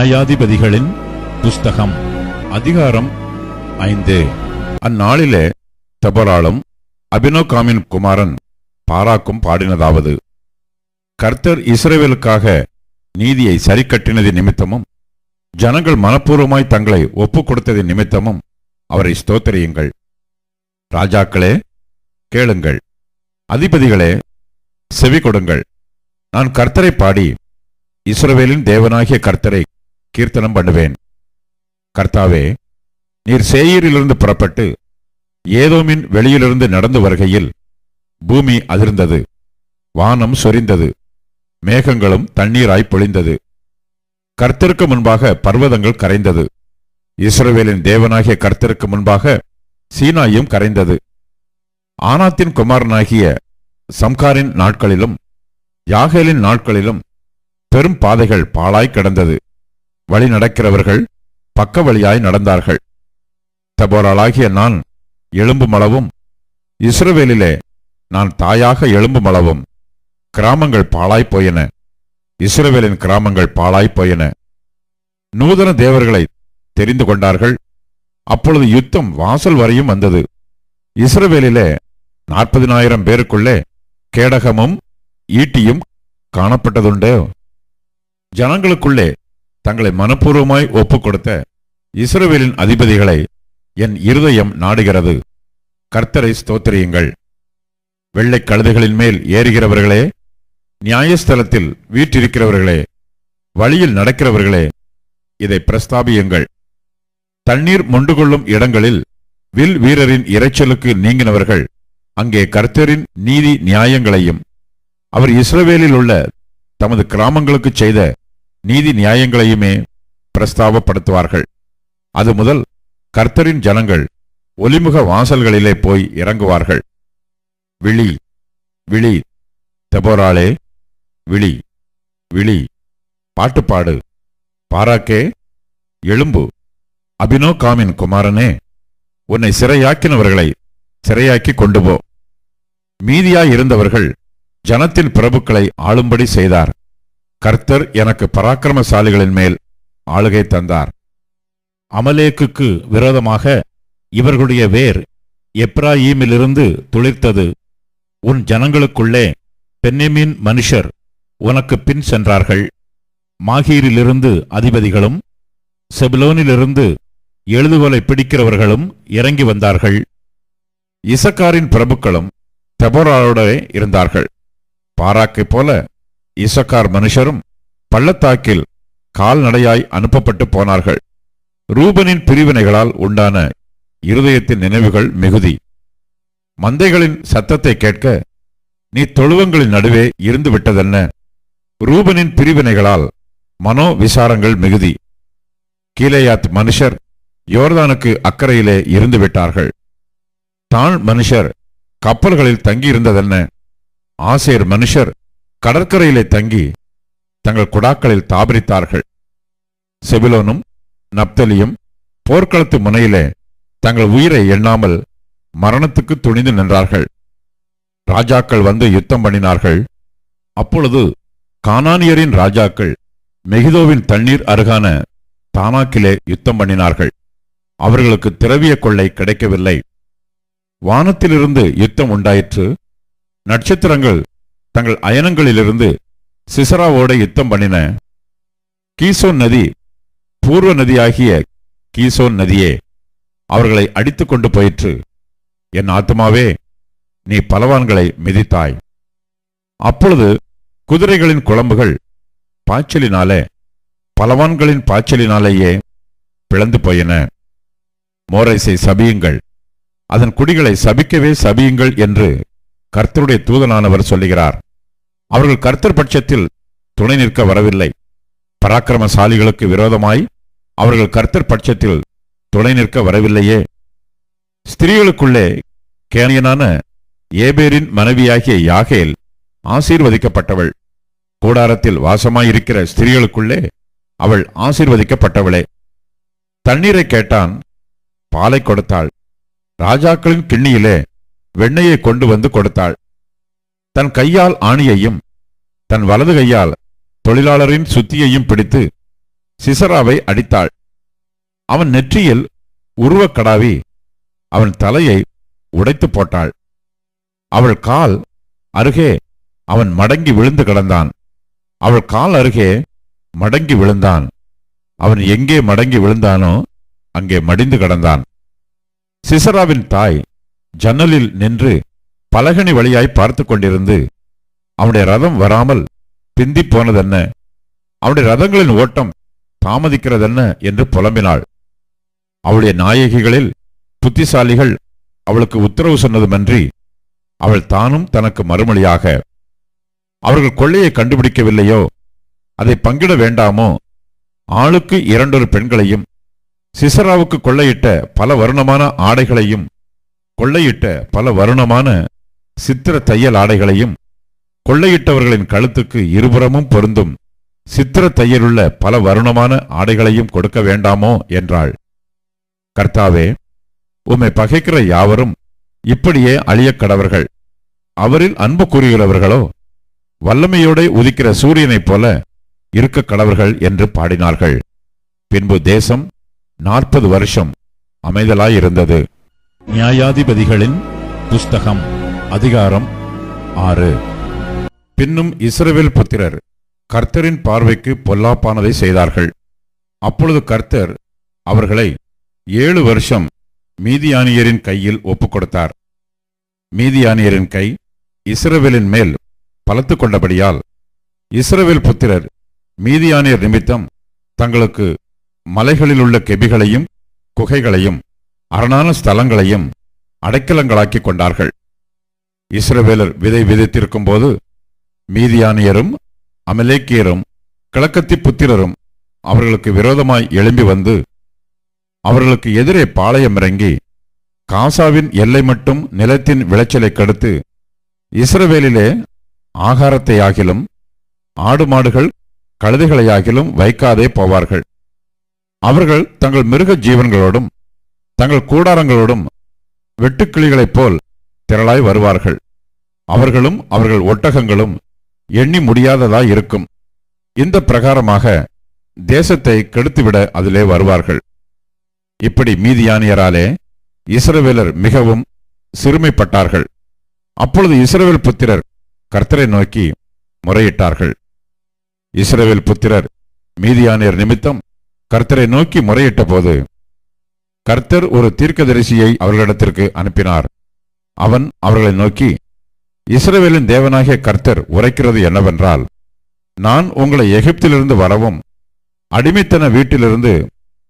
நியாயாதிபதிகளின் புஸ்தகம் அதிகாரம் ஐந்து அந்நாளிலே தபராளும் அபினோகாமின் குமாரன் பாராக்கும் பாடினதாவது. கர்த்தர் இஸ்ரவேலுக்காக நீதியை சரிக்கட்டினது நிமித்தமும் ஜனங்கள் மனப்பூர்வமாய் தங்களை ஒப்புக் கொடுத்தது நிமித்தமும் அவரை ஸ்தோத்தரியுங்கள். ராஜாக்களே கேளுங்கள். அதிபதிகளே செவி கொடுங்கள் நான் கர்த்தரை பாடி இஸ்ரவேலின் தேவனாகிய கர்த்தரை கீர்த்தனம் பண்ணுவேன். கர்த்தாவே நீர் சேயீரிலிருந்து புறப்பட்டு ஏதோமின் வெளியிலிருந்து நடந்து வருகையில் பூமி அதிர்ந்தது. வானம் சொரிந்தது. மேகங்களும் தண்ணீராய் பொழிந்தது. கர்த்தருக்கு முன்பாக பர்வதங்கள் கரைந்தது. இஸ்ரவேலின் தேவனாகிய கர்த்தருக்கு முன்பாக சீனாயும் கரைந்தது. ஆனாத்தின் குமாரனாகிய சம்காரின் நாட்களிலும் யாகேலின் நாட்களிலும் பெரும் பாதைகள் பாழாய் கிடந்தது. வழி நடக்கிறவர்கள் பக்க வழியாய் நடந்தார்கள். தபோராளாகிய நான் எலும்புமளவும் இஸ்ரவேலிலே நான் தாயாக எலும்புமளவும் கிராமங்கள் பாழாய் போயின. இஸ்ரவேலின் கிராமங்கள் பாழாய் போயின. நூதன தேவர்களை தெரிந்து கொண்டார்கள். அப்பொழுது யுத்தம் வாசல் வரையும் வந்தது. இஸ்ரவேலிலே நாற்பதினாயிரம் பேருக்குள்ளே கேடகமும் ஈட்டியும் காணப்பட்டதுண்டே? ஜனங்களுக்குள்ளே தங்களை மனப்பூர்வமாய் ஒப்புக் கொடுத்த இஸ்ரவேலின் அதிபதிகளை என் இருதயம் நாடுகிறது. கர்த்தரை ஸ்தோத்திரியுங்கள். வெள்ளைக் கழுதைகளின் மேல் ஏறுகிறவர்களே நியாயஸ்தலத்தில் வீற்றிருக்கிறவர்களே வழியில் நடக்கிறவர்களே இதை பிரஸ்தாபியுங்கள். தண்ணீர் மொண்டு கொள்ளும் இடங்களில் வில் வீரரின் இரைச்சலுக்கு நீங்கினவர்கள் அங்கே கர்த்தரின் நீதி நியாயங்களையும் அவர் இஸ்ரவேலில் உள்ள தமது கிராமங்களுக்கு செய்த நீதி நியாயங்களையுமே பிரஸ்தாபப்படுத்துவார்கள் அது முதல் கர்த்தரின் ஜனங்கள் ஒலிமுக வாசல்களிலே போய் இறங்குவார்கள். விழி விழி தெபோராளே விழி விழி பாட்டுப்பாடு பாராக்கே எழும்பு. அபினோ காமின் குமாரனே உன்னை சிறையாக்கினவர்களை சிறையாக்கி கொண்டு போ மீதியாயிருந்தவர்கள் ஜனத்தின் பிரபுக்களை ஆளும்படி செய்தார். கர்த்தர் எனக்கு பராக்கிரமசாலிகளின் மேல் ஆளுகை தந்தார். அமலேக்குக்கு விரோதமாக இவர்களுடைய வேர் எப்ராயீமிலிருந்து துளிர்த்தது. உன் ஜனங்களுக்குள்ளே பென்னெமின் மனுஷர் உனக்கு பின் சென்றார்கள். மாகீரிலிருந்து அதிபதிகளும் செபிலோனிலிருந்து எழுதுகோலை பிடிக்கிறவர்களும் இறங்கி வந்தார்கள். இசக்காரின் பிரபுக்களும் தெபோராவோட இருந்தார்கள். பாராக்கைப் போல இசக்கார் மனுஷரும் பள்ளத்தாக்கில் கால்நடையாய் அனுப்பப்பட்டு போனார்கள். ரூபனின் பிரிவினைகளால் உண்டான இருதயத்தின் நினைவுகள் மிகுதி. மந்தைகளின் சத்தத்தை கேட்க நீ தொழுவங்களின் நடுவே இருந்து விட்டதென்ன? ரூபனின் பிரிவினைகளால் மனோ விசாரங்கள் மிகுதி. கீழேயாத் மனுஷர் யோர்தானுக்கு அக்கறையிலே இருந்து விட்டார்கள். தாழ் மனுஷர் கப்பல்களில் தங்கியிருந்ததென்ன? ஆசேர் மனுஷர் கடற்கரையிலே தங்கி தங்கள் குடாக்களில் தாபரித்தார்கள். செபிலோனும் நப்தலியும் போர்க்களத்து முனையிலே தங்கள் உயிரை எண்ணாமல் மரணத்துக்கு துணிந்து நின்றார்கள். ராஜாக்கள் வந்து யுத்தம் பண்ணினார்கள். அப்பொழுது கானானியரின் ராஜாக்கள் மெகிதோவின் தண்ணீர் அருகான தானாக்கிலே யுத்தம் பண்ணினார்கள். அவர்களுக்கு திரவிய கொள்ளை கிடைக்கவில்லை. வானத்திலிருந்து யுத்தம் உண்டாயிற்று. நட்சத்திரங்கள் தங்கள் அயனங்களிலிருந்து சிசராவோட யுத்தம் பண்ணின கீசோன் நதி பூர்வ நதியாகிய கீசோன் நதியே அவர்களை அடித்து கொண்டு போயிற்று. என் ஆத்மாவே நீ பலவான்களை மிதித்தாய். அப்பொழுது குதிரைகளின் குழம்புகள் பாய்ச்சலினாலே பலவான்களின் பாய்ச்சலினாலேயே பிளந்து போயின. மோரைசை சபியுங்கள். அதன் குடிகளை சபிக்கவே சபியுங்கள் என்று கர்த்தருடைய தூதனானவர் சொல்லுகிறார் அவர்கள் கர்த்தர் பட்சத்தில் துணை நிற்க வரவில்லை. பராக்கிரமசாலிகளுக்கு விரோதமாய் அவர்கள் கர்த்தர் பட்சத்தில் துணை நிற்க வரவில்லையே. ஸ்திரீகளுக்குள்ளே கேனியனான ஏபேரின் மனைவியாகிய யாகேல் ஆசீர்வதிக்கப்பட்டவள். கூடாரத்தில் வாசமாயிருக்கிற ஸ்திரீகளுக்குள்ளே அவள் ஆசீர்வதிக்கப்பட்டவளே. தண்ணீரை கேட்டான் பாலை கொடுத்தாள். ராஜாக்களின் கிண்ணியிலே வெண்ணையை கொண்டு வந்து கொடுத்தாள். தன் கையால் ஆணியையும் தன் வலது கையால் தொழிலாளரின் சுத்தியையும் பிடித்து சிசராவை அடித்தாள். அவன் நெற்றியில் உருவக் கடாவி அவன் தலையை உடைத்து போட்டாள். அவள் கால் அருகே அவன் மடங்கி விழுந்து கிடந்தான். அவள் கால் அருகே மடங்கி விழுந்தான். அவன் எங்கே மடங்கி விழுந்தானோ அங்கே மடிந்து கிடந்தான். சிசராவின் தாய் ஜன்னலில் நின்று பலகனி வழியாய் பார்த்து கொண்டிருந்து அவனுடைய ரதம் வராமல் பிந்தி போனதென்ன? அவனுடைய ரதங்களின் ஓட்டம் தாமதிக்கிறதென்ன? என்று புலம்பினாள். அவளுடைய நாயகிகளில் புத்திசாலிகள் அவளுக்கு உத்தரவு சொன்னதுமன்றி அவள் தானும் தனக்கு மறுமொழியாக அவர்கள் கொள்ளையை கண்டுபிடிக்கவில்லையோ? அதை பங்கிட வேண்டாமோ? ஆளுக்கு இரண்டொரு பெண்களையும் சிசராவுக்கு கொள்ளையிட்ட பல வருணமான ஆடைகளையும் கொள்ளையிட்ட பல வருணமான சித்திர தையல் ஆடைகளையும் கொள்ளையிட்டவர்களின் கழுத்துக்கு இருபுறமும் பொருந்தும் சித்திர தையலுள்ள பல வருணமான ஆடைகளையும் கொடுக்க வேண்டாமோ என்றாள். கர்த்தாவே உம்மை பகைக்கிற யாவரும் இப்படியே அழியக் கடவர்கள். அவரில் அன்பு கூறுகிறவர்களோ வல்லமையோட உதிக்கிற சூரியனைப் போல இருக்க கடவர்கள் என்று பாடினார்கள். பின்பு தேசம் நாற்பது வருஷம் அமைதலாயிருந்தது நியாயாதிபதிகளின் புஸ்தகம் அதிகாரம் ஆறு பின்னும் இஸ்ரவேல் புத்திரர் கர்த்தரின் பார்வைக்கு பொல்லாப்பானதை செய்தார்கள். அப்பொழுது கர்த்தர் அவர்களை ஏழு வருஷம் மீதியானியரின் கையில் ஒப்புக்கொடுத்தார். மீதியானியரின் கை இஸ்ரவேலின் மேல் பலத்து கொண்டபடியால் இஸ்ரவேல் புத்திரர் மீதியானியர் நிமித்தம் தங்களுக்கு மலைகளில் உள்ள கெபிகளையும் குகைகளையும் அரணான ஸ்தலங்களையும் அடைக்கலங்களாக்கிக் கொண்டார்கள். இஸ்ரவேலர் விதை விதைத்திருக்கும் போது மீதியானியரும் அமலேக்கியரும் கிழக்கத்தி புத்திரரும் அவர்களுக்கு விரோதமாய் எழும்பி வந்து அவர்களுக்கு எதிரே பாளையம் இறங்கி காசாவின் எல்லை மட்டும் நிலத்தின் விளைச்சலை கடுத்து இஸ்ரவேலிலே ஆகாரத்தை ஆகிலும் ஆடு மாடுகள் கழுதைகளையாகிலும் வைக்காதே போவார்கள். அவர்கள் தங்கள் மிருக ஜீவன்களோடும் தங்கள் கூடாரங்களோடும் வெட்டுக்கிளிகளைப் போல் திரளாய் வருவார்கள். அவர்களும் அவர்கள் ஒட்டகங்களும் எண்ணி முடியாததாய் இருக்கும். இந்த பிரகாரமாக தேசத்தை கெடுத்துவிட அதிலே வருவார்கள். இப்படி மீதியானியராலே இஸ்ரவேலர் மிகவும் சிறுமைப்பட்டார்கள். அப்பொழுது இஸ்ரவேல் புத்திரர் கர்த்தரை நோக்கி முறையிட்டார்கள். இஸ்ரவேல் புத்திரர் மீதியானியர் நிமித்தம் கர்த்தரை நோக்கி முறையிட்ட போது கர்த்தர் ஒரு தீர்க்கதரிசியை அவர்களிடத்திற்கு அனுப்பினார். அவன் அவர்களை நோக்கி இஸ்ரவேலின் தேவனாகிய கர்த்தர் உரைக்கிறது என்னவென்றால் நான் உங்களை எகிப்திலிருந்து வரவும் அடிமைத்தன வீட்டிலிருந்து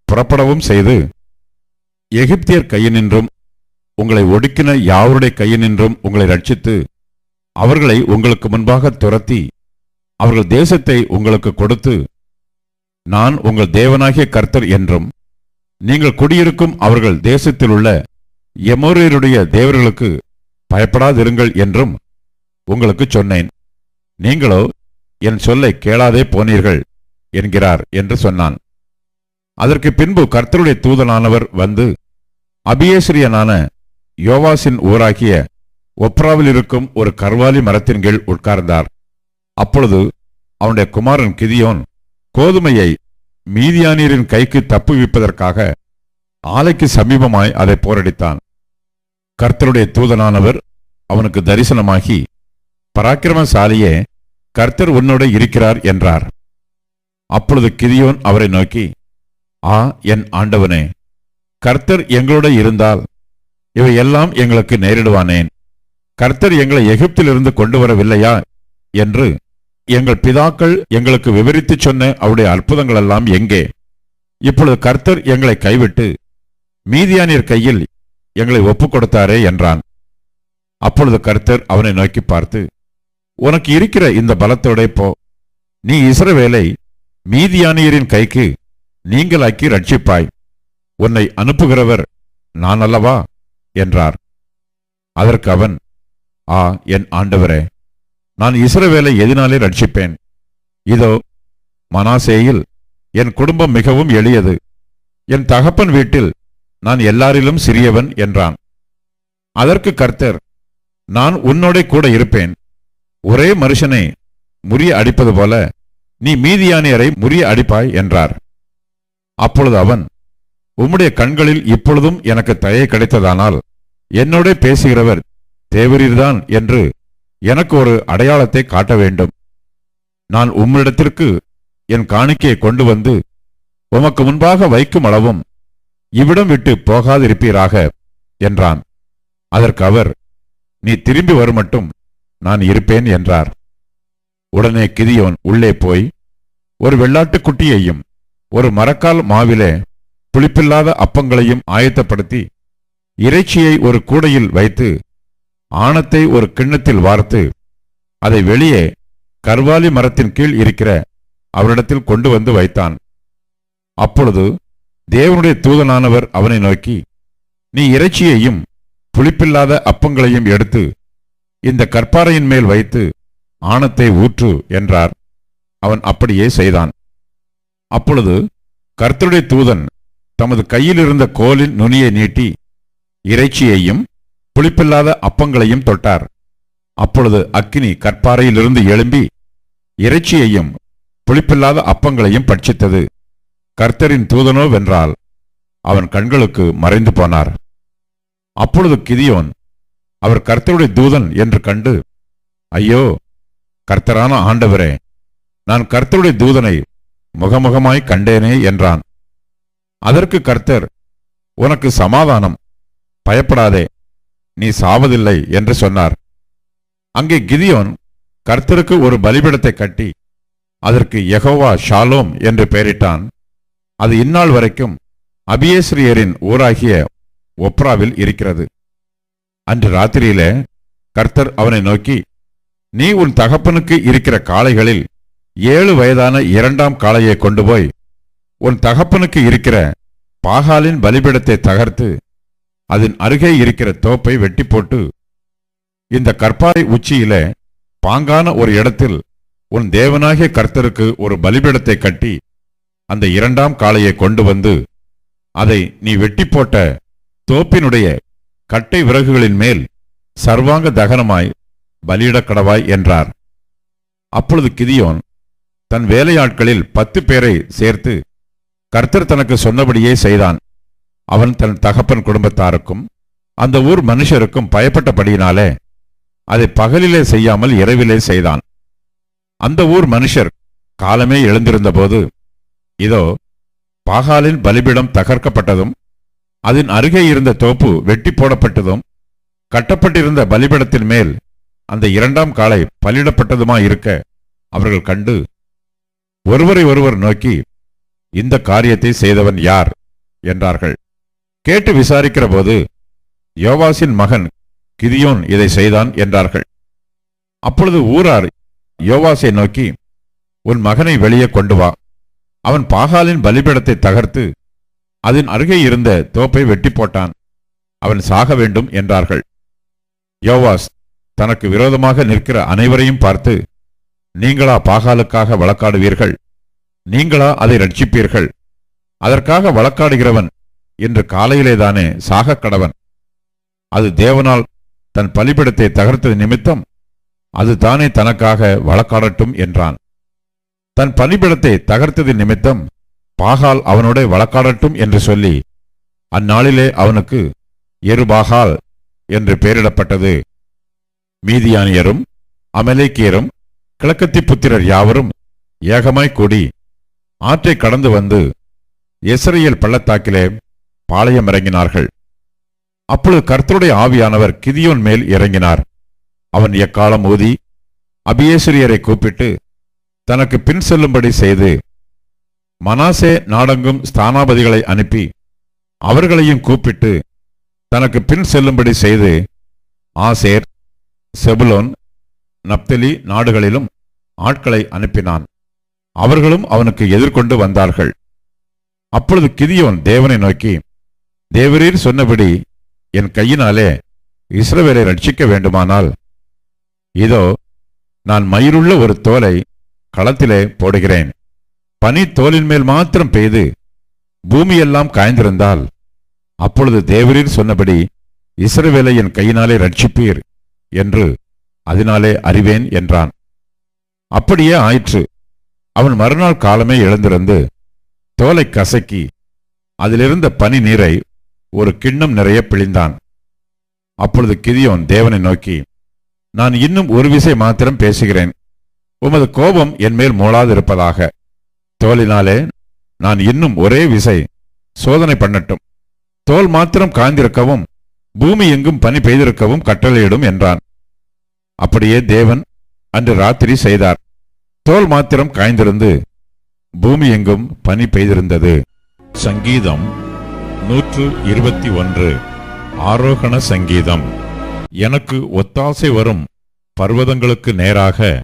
புறப்படவும் செய்து எகிப்தியர் கையினின்றும் உங்களை ஒடுக்கின யாவருடைய கையினின்றும் உங்களை ரட்சித்து அவர்களை உங்களுக்கு முன்பாக துரத்தி அவர்கள் தேசத்தை உங்களுக்கு கொடுத்து நான் உங்கள் தேவனாகிய கர்த்தர் என்றும் நீங்கள் குடியிருக்கும் அவர்கள் தேசத்திலுள்ள எமோரியருடைய தேவர்களுக்கு பயப்படாதிருங்கள் என்றும் உங்களுக்கு சொன்னேன். நீங்களோ என் சொல்லை கேளாதே போனீர்கள் என்கிறார் என்று சொன்னான். அதற்கு பின்பு கர்த்தருடைய தூதனானவர் வந்து அபியேசிரியனான யோவாசின் ஊராகிய ஒப்ராவில் இருக்கும் ஒரு கர்வாலி மரத்தின் கீழ் உட்கார்ந்தார். அப்பொழுது அவனுடைய குமாரன் கிதியோன் கோதுமையை மீதியானியரின் கைக்கு தப்புவிப்பதற்காக ஆலைக்கு சமீபமாய் அதை போரடித்தான். கர்த்தருடைய தூதனானவர் அவனுக்கு தரிசனமாகி பராக்கிரமசாலியே கர்த்தர் உன்னோட இருக்கிறார் என்றார். அப்பொழுது கிதியோன் அவரை நோக்கி ஆ என் ஆண்டவனே கர்த்தர் எங்களோட இருந்தால் இவை எல்லாம் எங்களுக்கு நேரிடுவானேன். கர்த்தர் எங்களை எகிப்திலிருந்து கொண்டு வரவில்லையா என்று எங்கள் பிதாக்கள் எங்களுக்கு விவரித்துச் சொன்ன அவருடைய அற்புதங்களெல்லாம் எங்கே? இப்பொழுது கர்த்தர் எங்களை கைவிட்டு மீதியானியர் கையில் எங்களை ஒப்புக் கொடுத்தாரே என்றான். அப்பொழுது கர்த்தர் அவனை நோக்கி பார்த்து உனக்கு இருக்கிற இந்த பலத்தோட போ. நீ இஸ்ரவேலை மீதியானியரின் கைக்கு நீங்களாக்கி ரட்சிப்பாய் உன்னை அனுப்புகிறவர் நான் அல்லவா? என்றார். அதற்கு அவன் ஆ என் ஆண்டவரே நான் இஸ்ரவேலை எதினாலே ரட்சிப்பேன் இதோ மனாசேயில் என் குடும்பம் மிகவும் எளியது. என் தகப்பன் வீட்டில் நான் எல்லாரிலும் சிறியவன் என்றான். அதற்கு கர்த்தர் நான் உன்னோட கூட இருப்பேன். ஒரே மனுஷனை முறிய அடிப்பது போல நீ மீதியானியரை முறிய அடிப்பாய் என்றார். அப்பொழுது அவன் உம்முடைய கண்களில் இப்பொழுதும் எனக்கு தயை கிடைத்ததானால் என்னோட பேசுகிறவர் தேவரீர்தான் என்று எனக்கு ஒரு அடையாளத்தை காட்ட வேண்டும். நான் உம்மிடத்திற்கு என் காணிக்கையை கொண்டு வந்து உமக்கு முன்பாக வைக்கும் அளவும் இவ்விடம் விட்டு போகாதிருப்பீராக என்றான். அதற்கு அவர் நீ திரும்பி வருமட்டும் நான் இருப்பேன் என்றார். உடனே கிதியோன் உள்ளே போய் ஒரு வெள்ளாட்டு குட்டியையும் ஒரு மரக்கால் மாவிலே புளிப்பில்லாத அப்பங்களையும் ஆயத்தப்படுத்தி இறைச்சியை ஒரு கூடையில் வைத்து ஆணத்தை ஒரு கிண்ணத்தில் வார்த்து அதை வெளியே கர்வாலி மரத்தின் கீழ் இருக்கிற அவரிடத்தில் கொண்டு வந்து வைத்தான். அப்பொழுது தேவனுடைய தூதனானவர் அவனை நோக்கி நீ இறைச்சியையும் புளிப்பில்லாத அப்பங்களையும் எடுத்து இந்த கற்பாறையின் மேல் வைத்து ஆணத்தை ஊற்று என்றார். அவன் அப்படியே செய்தான். அப்பொழுது கர்த்தருடைய தூதன் தமது கையில் இருந்த கோலின் நுனியை நீட்டி இறைச்சியையும் புளிப்பில்லாத அப்பங்களையும் தொட்டார். அப்பொழுது அக்கினி கற்பாறையிலிருந்து எழும்பி இறைச்சியையும் புளிப்பில்லாத அப்பங்களையும் பட்சித்தது கர்த்தரின் தூதனோ வென்றால் அவன் கண்களுக்கு மறைந்து போனார். அப்பொழுது கிதியோன் அவர் கர்த்தருடைய தூதன் என்று கண்டு ஐயோ கர்த்தரான ஆண்டவரே நான் கர்த்தருடைய தூதனை முகமுகமாய் கண்டேனே என்றான். அதற்கு கர்த்தர் உனக்கு சமாதானம் பயப்படாதே நீ சாவதில்லை என்று சொன்னார். அங்கே கிதியோன் கர்த்தருக்கு ஒரு பலிபிடத்தை கட்டி அதற்கு யகோவா ஷாலோம் என்று பெயரிட்டான். அது இந்நாள் வரைக்கும் அபியேஸ்ரியரின் ஊராகிய ஒப்ராவில் இருக்கிறது. அன்று ராத்திரியில கர்த்தர் அவனை நோக்கி நீ உன் தகப்பனுக்கு இருக்கிற காளைகளில் ஏழு வயதான இரண்டாம் காளையை கொண்டு போய் உன் தகப்பனுக்கு இருக்கிற பாகாலின் பலிபீடத்தை தகர்த்து அதன் அருகே இருக்கிற தோப்பை வெட்டி போட்டு இந்த கற்பாறை உச்சியில பாங்கான ஒரு இடத்தில் உன் தேவனாகிய கர்த்தருக்கு ஒரு பலிபீடத்தை கட்டி அந்த இரண்டாம் காளையை கொண்டு வந்து அதை நீ வெட்டி போட்ட தோப்பினுடைய கட்டை விறகுகளின் மேல் சர்வாங்க தகனமாய் பலியிடக் கடவாய் என்றார். அப்பொழுது கிதியோன் தன் வேலையாட்களில் பத்து பேரை சேர்த்து கர்த்தர் தனக்கு சொன்னபடியே செய்தான். அவன் தன் தகப்பன் குடும்பத்தாருக்கும் அந்த ஊர் மனுஷருக்கும் பயப்பட்டபடியினாலே அதை பகலிலே செய்யாமல் இரவிலே செய்தான். அந்த ஊர் மனுஷர் காலமே எழுந்திருந்தபோது இதோ பாகாலின் பலிபீடம் தகர்க்கப்பட்டதும் அதன் அருகே இருந்த தோப்பு வெட்டி போடப்பட்டதும் கட்டப்பட்டிருந்த பலிபீடத்தின் மேல் அந்த இரண்டாம் காலை பலியிடப்பட்டதுமாயிருக்க அவர்கள் கண்டு ஒருவரை ஒருவர் நோக்கி இந்த காரியத்தை செய்தவன் யார்? என்றார்கள். கேட்டு விசாரிக்கிற போது யோவாசின் மகன் கிதியோன் இதை செய்தான் என்றார்கள். அப்பொழுது ஊரார் யோவாசை நோக்கி உன் மகனை வெளியே கொண்டு வா. அவன் பாகாலின் பலிபீடத்தை தகர்த்து அதன் அருகே இருந்த தோப்பை வெட்டி போட்டான். அவன் சாக வேண்டும் என்றார்கள். யோவாஸ் தனக்கு விரோதமாக நிற்கிற அனைவரையும் பார்த்து நீங்களா பாகாலுக்காக வழக்காடுவீர்கள்? நீங்களா அதை ரட்சிப்பீர்கள்? அதற்காக வழக்காடுகிறவன் இன்று காலையிலேதானே சாகக் கடவன்? அது தேவனால் தன் பலிபிடத்தை தகர்த்தது நிமித்தம் அது தானே தனக்காக வழக்காடட்டும் என்றான். தன் பணிபிடத்தை தகர்த்தது நிமித்தம் பாகால் அவனோட வழக்காடட்டும் என்று சொல்லி அந்நாளிலே அவனுக்கு எருபாகால் என்று பெயரிடப்பட்டது. மீதியானியரும் அமலேக்கியரும் கிழக்கத்தி புத்திரர் யாவரும் ஏகமாய் கூடி ஆற்றை கடந்து வந்து எஸ்ரேல் பள்ளத்தாக்கிலே பாளையம் இறங்கினார்கள். அப்பொழுது கர்த்தருடைய ஆவியானவர் கிதியோன் மேல் இறங்கினார். அவன் எக்காலம் ஊதி அபியேஸ்வரியரை கூப்பிட்டு தனக்கு பின் செல்லும்படி செய்து மனாசே நாடெங்கும் ஸ்தானாபதிகளை அனுப்பி அவர்களையும் கூப்பிட்டு தனக்கு பின் செல்லும்படி செய்து ஆசேர் செபுலோன் நப்தலி நாடுகளிலும் ஆட்களை அனுப்பினான். அவர்களும் அவனுக்கு எதிர்கொண்டு வந்தார்கள். அப்பொழுது கிதியோன் தேவனை நோக்கி தேவரீர் சொன்னபடி என் கையினாலே இஸ்ரவேலை ரட்சிக்க வேண்டுமானால் இதோ நான் மயிருள்ள ஒரு தோலை களத்திலே போடுகிறேன். பனி தோலின் மேல் மாத்திரம் பெய்து பூமியெல்லாம் காய்ந்திருந்தால் அப்பொழுது தேவரீர் சொன்னபடி இஸ்ரவேலை என் கையினாலே ரட்சிப்பீர் என்று அதனாலே அறிவேன் என்றான். அப்படியே ஆயிற்று. அவன் மறுநாள் காலமே எழுந்திருந்து தோலை கசக்கி அதிலிருந்த பனி நீரை ஒரு கிண்ணம் நிறைய பிழிந்தான். அப்பொழுது கிதியோன் தேவனை நோக்கி நான் இன்னும் ஒரு விசை மாத்திரம் பேசுகிறேன். உமது கோபம் என்மேல் மூளாதிருப்பதாக தோலினாலே நான் இன்னும் ஒரே விசை சோதனை பண்ணட்டும். தோல் மாத்திரம் காய்ந்திருக்கவும் பூமி எங்கும் பனி பெய்திருக்கவும் கட்டளையிடும் என்றான். அப்படியே தேவன் அன்று ராத்திரி செய்தார். தோல் மாத்திரம் காய்ந்திருந்து பூமி எங்கும் பனி பெய்திருந்தது. சங்கீதம் நூற்று இருபத்தி ஒன்று ஆரோகண சங்கீதம். எனக்கு ஒத்தாசை வரும் பர்வதங்களுக்கு நேராக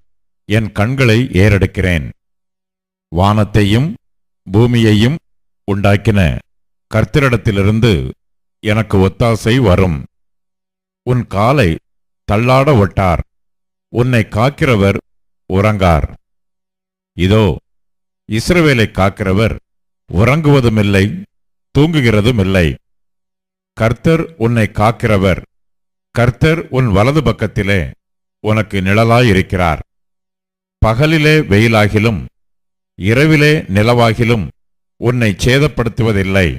என் கண்களை ஏறெடுக்கிறேன். வானத்தையும் பூமியையும் உண்டாக்கின கர்த்தரிடத்திலிருந்து எனக்கு ஒத்தாசை வரும். உன் காலை தள்ளாட ஒட்டார். உன்னை காக்கிறவர் உறங்கார். இதோ இஸ்ரவேலை காக்கிறவர் உறங்குவதுமில்லை தூங்குகிறதுமில்லை. கர்த்தர் உன்னை காக்கிறவர். கர்த்தர் உன் வலது பக்கத்திலே உனக்கு நிழலாயிருக்கிறார். பகலிலே வெயிலாகிலும் இரவிலே நிலவாகிலும் உன்னை சேதப்படுத்துவதில்லை.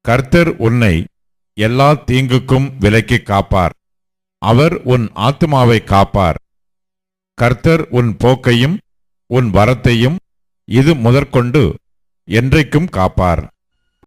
கர்த்தர் உன்னை எல்லா தீங்குக்கும் விலக்கி காப்பார். அவர் உன் ஆத்மாவை காப்பார். கர்த்தர் உன் போக்கையும் உன் வரத்தையும் இது முதற்கொண்டு என்றைக்கும் காப்பார்.